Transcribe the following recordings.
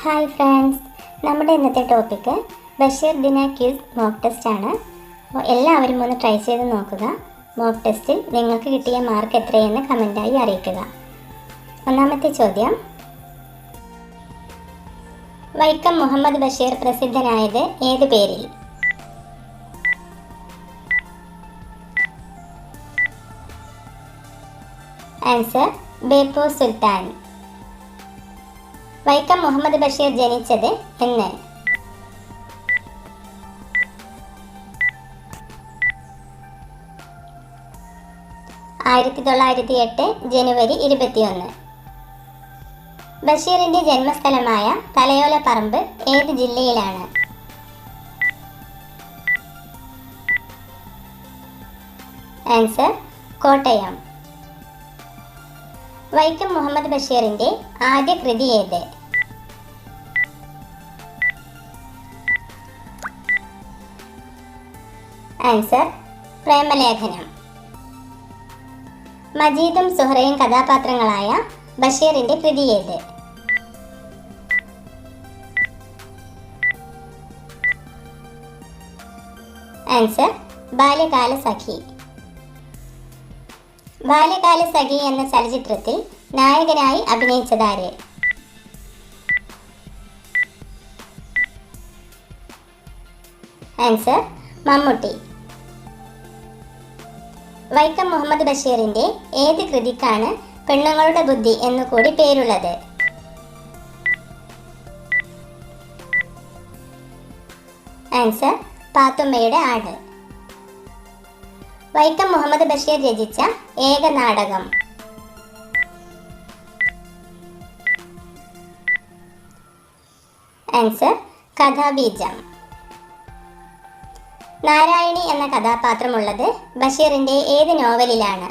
Hi friends നമ്മുടെ ഇന്നത്തെ topic Basheer ദിന ക്യൂസ് മോക്ക് ടെസ്റ്റ് ആണ്. അപ്പോൾ എല്ലാവരും ഒന്ന് ട്രൈ ചെയ്ത് നോക്കുക. മോക്ക് ടെസ്റ്റിൽ നിങ്ങൾക്ക് കിട്ടിയ മാർക്ക് എത്രയെന്ന് കമന്റായി അറിയിക്കുക. ഒന്നാമത്തെ ചോദ്യം. വൈക്കം മുഹമ്മദ് ബഷീർ പ്രസിദ്ധനായത് ഏത് പേരിൽ? ആൻസർ ബേപ്പൂർ സുൽത്താൻ. വൈക്കം മുഹമ്മദ് ബഷീർ ജനിച്ചത് എന്ന്. ആയിരത്തി തൊള്ളായിരത്തി എട്ട് ജനുവരി ഇരുപത്തിയൊന്ന്. ബഷീറിന്റെ ജന്മസ്ഥലമായ തലയോലപ്പറമ്പ് ഏത് ജില്ലയിലാണ്? ആൻസർ കോട്ടയം. വൈക്കം മുഹമ്മദ് ബഷീറിന്റെ ആദ്യ കൃതി ഏത്? ആൻസർ പ്രേമലേഖനം. മജീദും സുഹറയും കഥാപാത്രങ്ങളായ ബഷീറിന്റെ കൃതി ഏത് ആൻസർ ബാല്യകാല സഖി. ബാല്യകാല സഖി എന്ന ചലച്ചിത്രത്തിൽ നായകനായി അഭിനയിച്ചതാര്? ആൻസർ മമ്മൂട്ടി. വൈക്കം മുഹമ്മദ് ബഷീറിന്റെ ഏത് കൃതിക്കാണ് പെണ്ണുങ്ങളുടെ ബുദ്ധി എന്നു കൂടി പേരുള്ളത്? ആൻസർ പാത്തുമ്മയുടെ ആട് വൈക്കം മുഹമ്മദ് ബഷീർ രചിച്ച ഏക നാടകം. ആൻസർ കഥാബീജം. നാരായണി എന്ന കഥാപാത്രമുള്ളത് ബഷീറിന്റെ ഏത് നോവലിലാണ്?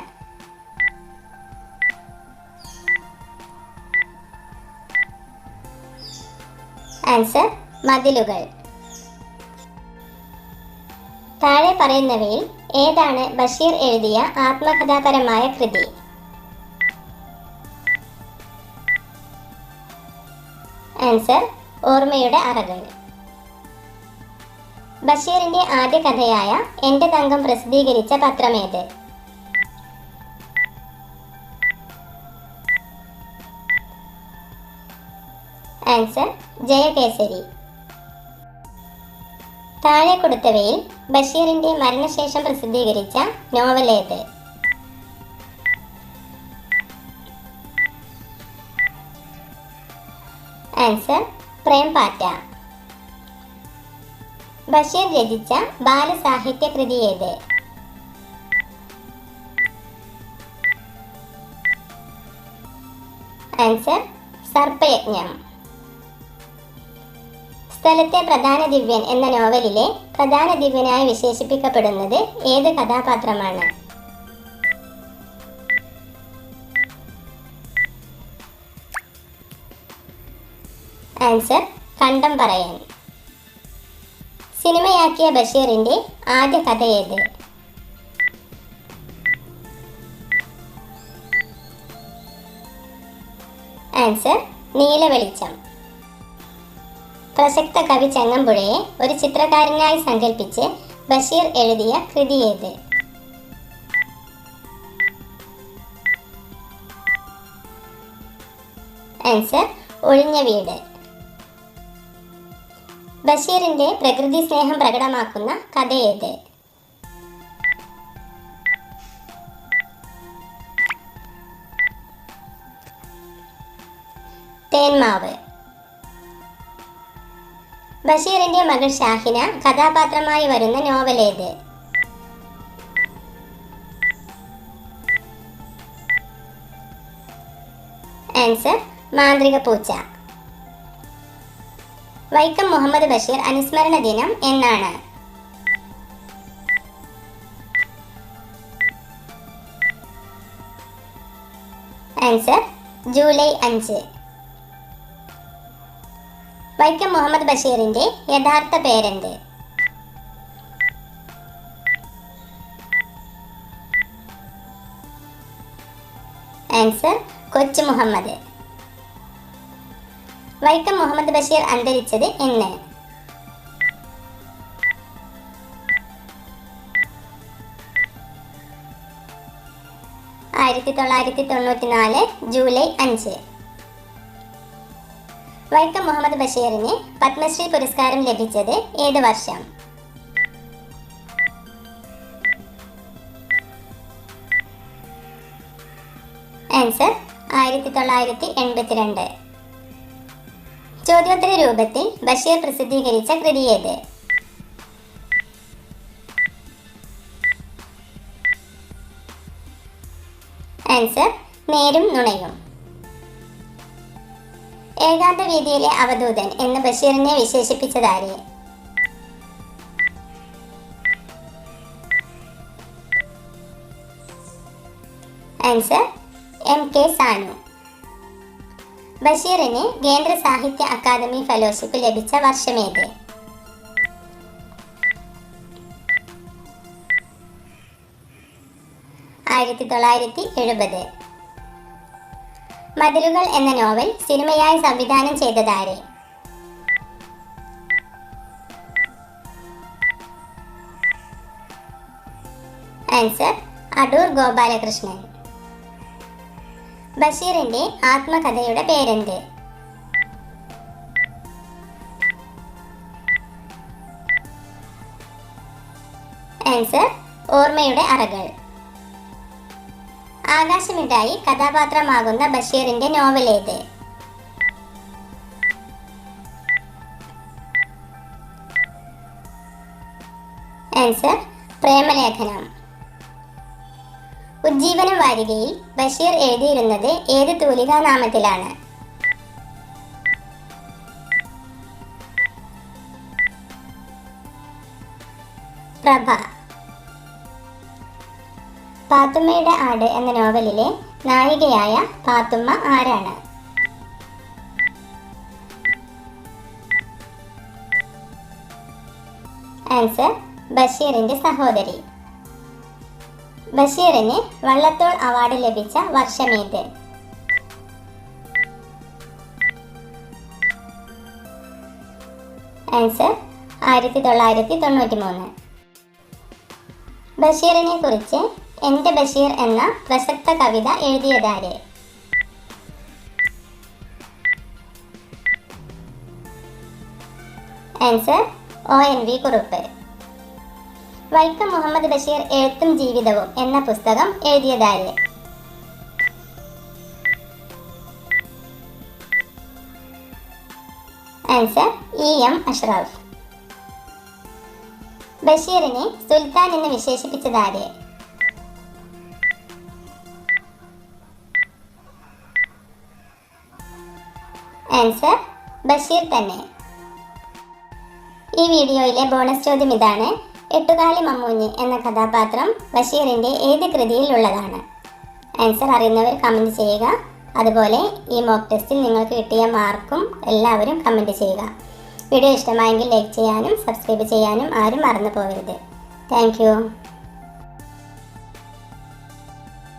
ആൻസർ മതിലുകൾ. താഴെ പറയുന്നവയിൽ ഏതാണ് ബഷീർ എഴുതിയ ആത്മകഥാപരമായ കൃതി? ആൻസർ ഓർമ്മയുടെ അറകൾ. ബഷീറിന്റെ ആദ്യ കഥയായ എന്റെ തങ്കം പ്രസിദ്ധീകരിച്ച പത്രമേത് ആൻസർ ജയകേസരി. താഴെ കൊടുത്തവയിൽ ബഷീറിന്റെ മരണശേഷം പ്രസിദ്ധീകരിച്ച നോവലേത് ആൻസർ പ്രേം പാറ്റ ബഷീർ രചിച്ച ബാലസാഹിത്യ കൃതി ഏത്? ആൻസർ സർപ്പയജ്ഞം. സ്ഥലത്തെ പ്രധാന ദിവ്യൻ എന്ന നോവലിലെ പ്രധാന ദിവ്യനായി വിശേഷിപ്പിക്കപ്പെടുന്നത് ഏത് കഥാപാത്രമാണ്? ആൻസർ കണ്ടം പറയാൻ. സിനിമയാക്കിയ ബഷീറിന്റെ ആദ്യ കഥ ഏത്? ആൻസർ നീലവെളിച്ചം. പ്രസക്ത കവി ചങ്ങമ്പുഴയെ ഒരു ചിത്രകാരനായി സങ്കല്പിച്ച് ബഷീർ എഴുതിയ കൃതി ഏത്? ആൻസർ ഒഴിഞ്ഞ വീട്. ബഷീറിന്റെ പ്രകൃതി സ്നേഹം പ്രകടമാക്കുന്ന കഥ ഏത് തേന്മാവ് ബഷീറിന്റെ മകൾ ഷാഹിന കഥാപാത്രമായി വരുന്ന നോവൽ ഏത് ആൻസർ മാന്ത്രിക പൂച്ച. വൈക്കം മുഹമ്മദ് ബഷീർ അനുസ്മരണ ദിനം എന്നാണ്. ആൻസർ ജൂലൈ അഞ്ച്. വൈക്കം മുഹമ്മദ് ബഷീറിന്റെ യഥാർത്ഥ പേരെന്ത്? ആൻസർ കൊച്ചു മുഹമ്മദ്. വൈക്കം മുഹമ്മദ് ബഷീർ അന്തരിച്ചത് എന്ന്. ആയിരത്തി തൊള്ളായിരത്തി തൊണ്ണൂറ്റി നാല് ജൂലൈ അഞ്ച്. വൈക്കം മുഹമ്മദ് ബഷീറിന് പത്മശ്രീ പുരസ്കാരം ലഭിച്ചത് ഏത് വർഷം? ആൻസർ ആയിരത്തി തൊള്ളായിരത്തി എൺപത്തിരണ്ട്. ചോദ്യോത്തര രൂപത്തിൽ ബഷീർ പ്രസിദ്ധീകരിച്ച കൃതി ഏത്? ആൻസർ നേരും നുണയും. ഏകാന്ത വീതിയിലെ അവധൂതൻ എന്ന് ബഷീറിനെ വിശേഷിപ്പിച്ചതാരെ ആൻസർ എം കെ സാനു ബഷീറിന് കേന്ദ്ര സാഹിത്യ അക്കാദമി ഫെലോഷിപ്പ് ലഭിച്ച വർഷമേത്? ആയിരത്തി തൊള്ളായിരത്തി എഴുപത് മതിലുകൾ എന്ന നോവൽ സിനിമയായി സംവിധാനം ചെയ്തതാരെ? ആൻസർ അടൂർ ഗോപാലകൃഷ്ണൻ. ബഷീറിന്റെ ആത്മകഥയുടെ പേരെന്ത് ആൻസർ ഓർമ്മയുടെ അറകൾ. ആകാശമിട്ടായി കഥാപാത്രമാകുന്ന ബഷീറിന്റെ നോവലേത് ആൻസർ പ്രേമലേഖനം. ഉജ്ജീവന വാരികയിൽ ബഷീർ എഴുതിയിരുന്നത് ഏത് തൂലികാനാമത്തിലാണ്? പ്രഭ. പാത്തുമ്മയുടെ ആട് എന്ന നോവലിലെ നായികയായ പാത്തുമ്മ ആരാണ്? ആൻസർ ബഷീറിന്റെ സഹോദരി. ബഷീറിന് വള്ളത്തോൾ അവാർഡ് ലഭിച്ച വർഷമേത്? ആൻസർ ആയിരത്തി തൊള്ളായിരത്തി തൊണ്ണൂറ്റി മൂന്ന് ബഷീറിനെ കുറിച്ച് എന്റെ ബഷീർ എന്ന പ്രസക്ത കവിത എഴുതിയതാര് answer O N V Kurup. Vaikom Muhammad Basheer എഴുത്തും ജീവിതവും എന്ന പുസ്തകം എഴുതിയതാരെ? ആൻസർ ഇ എം അഷ്റഫ് ബഷീറിനെ സുൽത്താൻ എന്ന് വിശേഷിപ്പിച്ചതാര്? ആൻസർ ബഷീർ തന്നെ. ഈ വീഡിയോയിലെ ബോണസ് ചോദ്യം ഇതാണ്. എട്ടുകാലി മമ്മൂഞ്ഞ് എന്ന കഥാപാത്രം ബഷീറിന്റെ ഏത് കൃതിയിലുള്ളതാണ് ആൻസർ അറിയുന്നവർ കമന്റ് ചെയ്യുക. അതുപോലെ ഈ മോക്ക് ടെസ്റ്റിൽ നിങ്ങൾക്ക് കിട്ടിയ മാർക്കും എല്ലാവരും കമന്റ് ചെയ്യുക. വീഡിയോ ഇഷ്ടമായെങ്കിൽ ലൈക്ക് ചെയ്യാനും സബ്സ്ക്രൈബ് ചെയ്യാനും ആരും മറന്നു പോകരുത്. താങ്ക്